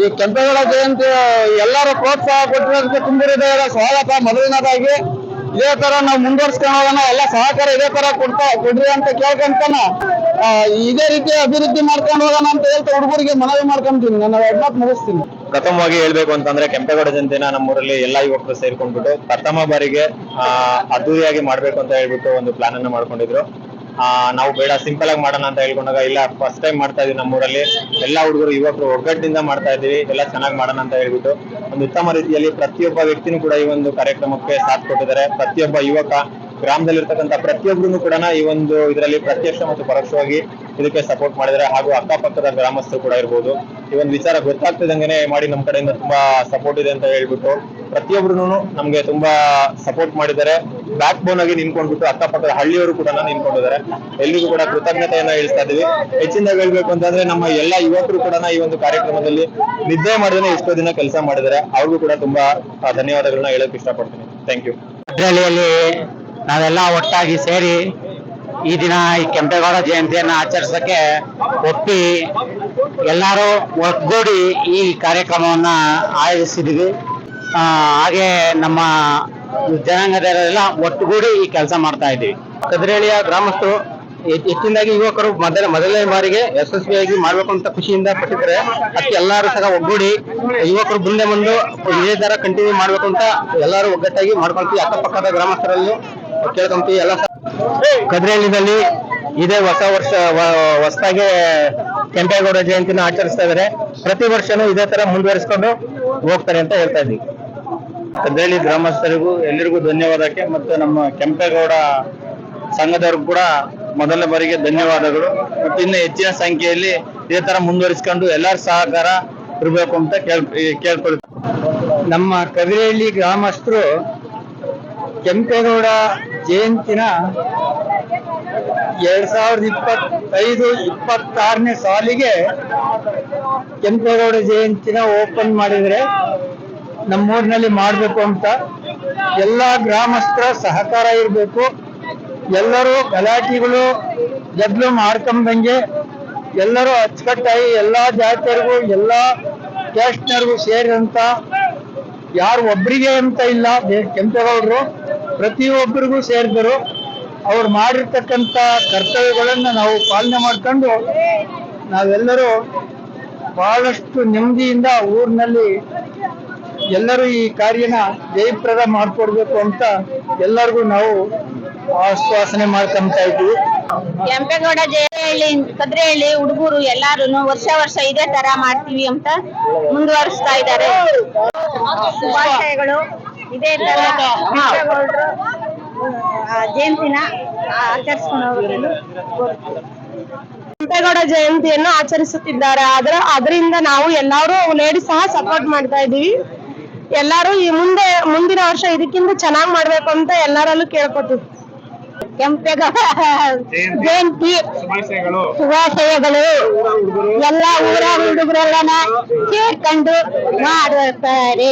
ಈ ಕೆಂಪೇಗೌಡ ಜಯಂತಿ ಎಲ್ಲರೂ ಪ್ರೋತ್ಸಾಹ ಕೊಟ್ಟಿರೋದಕ್ಕೆ ತುಂಬ ಹೃದಯದ ಸ್ವಾಗತ ಮೊದಲನೇದಾಗಿ ಇದೇ ತರ ನಾವು ಮುಂದುವರ್ಸ್ಕೊಂಡು ಹೋಗೋಣ ಎಲ್ಲ ಸಹಕಾರ ಇದೇ ತರ ಕೊಡ್ತಾ ಕೊಡ್ರಿ ಅಂತ ಕೇಳ್ಕೊಂತಾನ. ಇದೇ ರೀತಿ ಅಭಿವೃದ್ಧಿ ಮಾಡ್ಕೊಂಡು ಹೋಗೋಣ ಅಂತ ಹೇಳ್ತಾ ಹುಡುಗರಿಗೆ ಮನವಿ ಮಾಡ್ಕೊಂತೀನಿ. ನನ್ನ ಮಾತು ಮುಗಿಸ್ತೀನಿ. ಪ್ರಥಮವಾಗಿ ಹೇಳ್ಬೇಕು ಅಂತಂದ್ರೆ ಕೆಂಪೇಗೌಡ ಜಯಂತಿನ ನಮ್ಮೂರಲ್ಲಿ ಎಲ್ಲಾ ಯುವಕರು ಸೇರ್ಕೊಂಡ್ಬಿಟ್ಟು ಪ್ರಥಮ ಬಾರಿಗೆ ಅದ್ದೂರಿಯಾಗಿ ಮಾಡ್ಬೇಕು ಅಂತ ಹೇಳ್ಬಿಟ್ಟು ಒಂದು ಪ್ಲಾನ್ ಅನ್ನ ಮಾಡ್ಕೊಂಡಿದ್ರು. ನಾವು ಬೇಡ ಸಿಂಪಲ್ ಆಗಿ ಮಾಡೋಣ ಅಂತ ಹೇಳ್ಕೊಂಡಾಗ, ಇಲ್ಲ ಫಸ್ಟ್ ಟೈಮ್ ಮಾಡ್ತಾ ಇದೀವಿ ನಮ್ಮೂರಲ್ಲಿ ಎಲ್ಲಾ ಹುಡುಗರು ಯುವಕರು ಒಗ್ಗಟ್ಟಿನಿಂದ ಮಾಡ್ತಾ ಇದೀವಿ ಎಲ್ಲ ಚೆನ್ನಾಗಿ ಮಾಡೋಣ ಅಂತ ಹೇಳ್ಬಿಟ್ಟು ಒಂದು ಉತ್ತಮ ರೀತಿಯಲ್ಲಿ ಪ್ರತಿಯೊಬ್ಬ ವ್ಯಕ್ತಿನೂ ಕೂಡ ಈ ಒಂದು ಕಾರ್ಯಕ್ರಮಕ್ಕೆ ಸಾಥ್ ಕೊಟ್ಟಿದ್ದಾರೆ. ಪ್ರತಿಯೊಬ್ಬ ಯುವಕ, ಗ್ರಾಮದಲ್ಲಿರ್ತಕ್ಕಂಥ ಪ್ರತಿಯೊಬ್ಬರು ಕೂಡ ಈ ಒಂದು ಇದರಲ್ಲಿ ಪ್ರತ್ಯಕ್ಷ ಮತ್ತು ಪರೋಕ್ಷವಾಗಿ ಇದಕ್ಕೆ ಸಪೋರ್ಟ್ ಮಾಡಿದ್ದಾರೆ. ಹಾಗೂ ಅಕ್ಕಪಕ್ಕದ ಗ್ರಾಮಸ್ಥರು ಕೂಡ ಇರ್ಬೋದು. ಈ ಒಂದು ವಿಚಾರ ಗೊತ್ತಾಗ್ತಿದಂಗೆ ಮಾಡಿ ನಮ್ಮ ಕಡೆಯಿಂದ ತುಂಬಾ ಸಪೋರ್ಟ್ ಇದೆ ಅಂತ ಹೇಳ್ಬಿಟ್ಟು ಪ್ರತಿಯೊಬ್ರು ನಮ್ಗೆ ತುಂಬಾ ಸಪೋರ್ಟ್ ಮಾಡಿದ್ದಾರೆ. ಬ್ಯಾಕ್ ಬೋನ್ ಆಗಿ ನಿಂತ್ಕೊಂಡ್ಬಿಟ್ಟು ಅಕ್ಕಪಕ್ಕದ ಹಳ್ಳಿಯವರು ಕೂಡ ನಿಂತ್ಕೊಂಡಿದ್ದಾರೆ. ಎಲ್ರಿಗೂ ಕೂಡ ಕೃತಜ್ಞತೆಯನ್ನ ಹೇಳ್ತಾ ಇದೀವಿ ಹೆಚ್ಚಿನದಾಗಿ ಹೇಳ್ಬೇಕು ಅಂತಂದ್ರೆ ನಮ್ಮ ಎಲ್ಲಾ ಯುವಕರು ಕೂಡ ಈ ಒಂದು ಕಾರ್ಯಕ್ರಮದಲ್ಲಿ ನಿದ್ದೆ ಮಾಡಿದ್ರೆ ಎಷ್ಟೋ ದಿನ ಕೆಲಸ ಮಾಡಿದ್ದಾರೆ. ಅವ್ರಿಗೂ ಕೂಡ ತುಂಬಾ ಧನ್ಯವಾದಗಳನ್ನ ಹೇಳಕ್ ಇಷ್ಟಪಡ್ತೀನಿ. ಥ್ಯಾಂಕ್ ಯು ಭದ್ರಳ್ಳಿಯಲ್ಲಿ ನಾವೆಲ್ಲ ಒಟ್ಟಾಗಿ ಸೇರಿ ಈ ದಿನ ಈ ಕೆಂಪೇಗೌಡ ಜಯಂತಿಯನ್ನ ಆಚರಿಸಕ್ಕೆ ಒಪ್ಪಿ ಎಲ್ಲರೂ ಒಗ್ಗೂಡಿ ಈ ಕಾರ್ಯಕ್ರಮವನ್ನ ಆಯೋಜಿಸಿದ್ವಿ ಹಾಗೆ ನಮ್ಮ ಜನಾಂಗದವರೆಲ್ಲ ಒಟ್ಟುಗೂಡಿ ಈ ಕೆಲಸ ಮಾಡ್ತಾ ಇದ್ದೀವಿ. ಕದ್ರೇಳಿಯ ಗ್ರಾಮಸ್ಥರು ಹೆಚ್- ಹೆಚ್ಚಿನದಾಗಿ ಯುವಕರು ಮೊದಲ, ಮೊದಲನೇ ಬಾರಿಗೆ ಯಶಸ್ವಿಯಾಗಿ ಮಾಡಬೇಕು ಅಂತ ಖುಷಿಯಿಂದ ಪಟ್ಟಿದ್ದಾರೆ ಅದಕ್ಕೆ ಎಲ್ಲರೂ ಸಹ ಒಗ್ಗೂಡಿ ಯುವಕರು ಮುಂದೆ ಬಂದು ಇದೇ ತರ ಕಂಟಿನ್ಯೂ ಮಾಡಬೇಕು ಅಂತ ಎಲ್ಲರೂ ಒಗ್ಗಟ್ಟಾಗಿ ಮಾಡ್ಕೊಂತೀವಿ. ಅಕ್ಕಪಕ್ಕದ ಗ್ರಾಮಸ್ಥರಲ್ಲೂ ಕೇಳ್ಕೊಂತೀವಿ ಎಲ್ಲ ಕದ್ರೇಳಿದಲ್ಲಿ ಇದೇ ಹೊಸ ವರ್ಷ ಹೊಸದಾಗಿ ಕೆಂಪೇಗೌಡ ಜಯಂತಿನ ಆಚರಿಸ್ತಾ ಇದ್ದಾರೆ. ಪ್ರತಿ ವರ್ಷನೂ ಇದೇ ತರ ಮುಂದುವರಿಸಿಕೊಂಡು ಹೋಗ್ತಾರೆ ಅಂತ ಹೇಳ್ತಾ ಇದ್ದೀವಿ. ಕದ್ರಹಳ್ಳಿ ಗ್ರಾಮಸ್ಥರಿಗೂ ಎಲ್ಲರಿಗೂ ಧನ್ಯವಾದಕ್ಕೆ ಮತ್ತು ನಮ್ಮ ಕೆಂಪೇಗೌಡ ಸಂಘದವ್ರಿಗೂ ಕೂಡ ಮೊದಲ ಬಾರಿಗೆ ಧನ್ಯವಾದಗಳು. ಮತ್ತು ಇನ್ನು ಹೆಚ್ಚಿನ ಸಂಖ್ಯೆಯಲ್ಲಿ ಇದೇ ತರ ಮುಂದುವರಿಸಿಕೊಂಡು ಎಲ್ಲರ ಸಹಕಾರ ಇರಬೇಕು ಅಂತ ಕೇಳ್ ಕೇಳ್ಕೊಳ್ತೀವಿ ನಮ್ಮ ಕದಿರಹಳ್ಳಿ ಗ್ರಾಮಸ್ಥರು ಕೆಂಪೇಗೌಡ ಜಯಂತಿನ ಎರಡ್ ಸಾವಿರದ ಇಪ್ಪತ್ತೈದು, ಇಪ್ಪತ್ತಾರನೇ ಸಾಲಿಗೆ ಕೆಂಪೇಗೌಡ ಜಯಂತಿನ ಓಪನ್ ಮಾಡಿದ್ರೆ ನಮ್ಮೂರಿನಲ್ಲಿ ಮಾಡಬೇಕು ಅಂತ ಎಲ್ಲ ಗ್ರಾಮಸ್ಥರ ಸಹಕಾರ ಇರಬೇಕು. ಎಲ್ಲರೂ ಗಲಾಟೆಗಳು, ಗದ್ದಲು ಮಾಡ್ಕೊಂಬಂಗೆ ಎಲ್ಲರೂ ಅಚ್ಚುಕಟ್ಟಾಗಿ ಎಲ್ಲಾ ಜಾತಿಯರಿಗೂ, ಎಲ್ಲಾ ಕ್ಯಾಸ್ಟ್ನರಿಗೂ ಸೇರಿದಂತ ಯಾರು ಒಬ್ಬರಿಗೆ ಅಂತ ಇಲ್ಲ ಕೆಂಪೇಗೌಡರು, ಪ್ರತಿಯೊಬ್ಬರಿಗೂ ಸೇರಿದರು. ಅವ್ರು ಮಾಡಿರ್ತಕ್ಕಂಥ ಕರ್ತವ್ಯಗಳನ್ನು ನಾವು ಪಾಲನೆ ಮಾಡ್ಕೊಂಡು ನಾವೆಲ್ಲರೂ ಬಹಳಷ್ಟು ನೆಮ್ಮದಿಯಿಂದ ಊರಿನಲ್ಲಿ ಎಲ್ಲರೂ ಈ ಕಾರ್ಯನ ಜಯಪ್ರದ ಮಾಡ್ಕೊಡ್ಬೇಕು ಅಂತ ಎಲ್ಲರಿಗೂ ನಾವು ಆಶ್ವಾಸನೆ ಮಾಡ್ಕೊಂತ ಇದ್ವಿ ಕೆಂಪೇಗೌಡ ಜಯಹಳ್ಳಿ ಕದ್ರಹಳ್ಳಿ ಹುಡುಗರು ಎಲ್ಲಾರು ವರ್ಷ ವರ್ಷ ಇದೇ ತರ ಮಾಡ್ತೀವಿ ಅಂತ ಮುಂದುವರಿಸ್ತಾ ಇದ್ದಾರೆ. ಶುಭಾಶಯಗಳು. ಇದೇ ತರ ಕೆಂಪೇಗೌಡರು ಆ, ಜಯಂತಿನ ಆಚರಿಸ್ಕೊಂಡು ಕೆಂಪೇಗೌಡ ಜಯಂತಿಯನ್ನು ಆಚರಿಸುತ್ತಿದ್ದಾರೆ. ಆದ್ರೆ ಅದರಿಂದ ನಾವು ಎಲ್ಲಾರು ಲೇಡೀಸ್ ಸಹ ಸಪೋರ್ಟ್ ಮಾಡ್ತಾ ಇದೀವಿ ಎಲ್ಲರೂ ಈ ಮುಂದೆ ಮುಂದಿನ ವರ್ಷ ಇದಕ್ಕಿಂತ ಚೆನ್ನಾಗಿ ಮಾಡ್ಬೇಕು ಅಂತ ಎಲ್ಲರಲ್ಲೂ ಕೇಳ್ಕೊತೀವಿ. ಕೆಂಪೇಗೌಡ ಜಯಂತಿ ಶುಭಾಶಯಗಳು. ಎಲ್ಲ ಊರ ಹುಡುಗರೆಲ್ಲನ ಸೇರ್ಕೊಂಡು ಮಾಡುತ್ತಾರೆ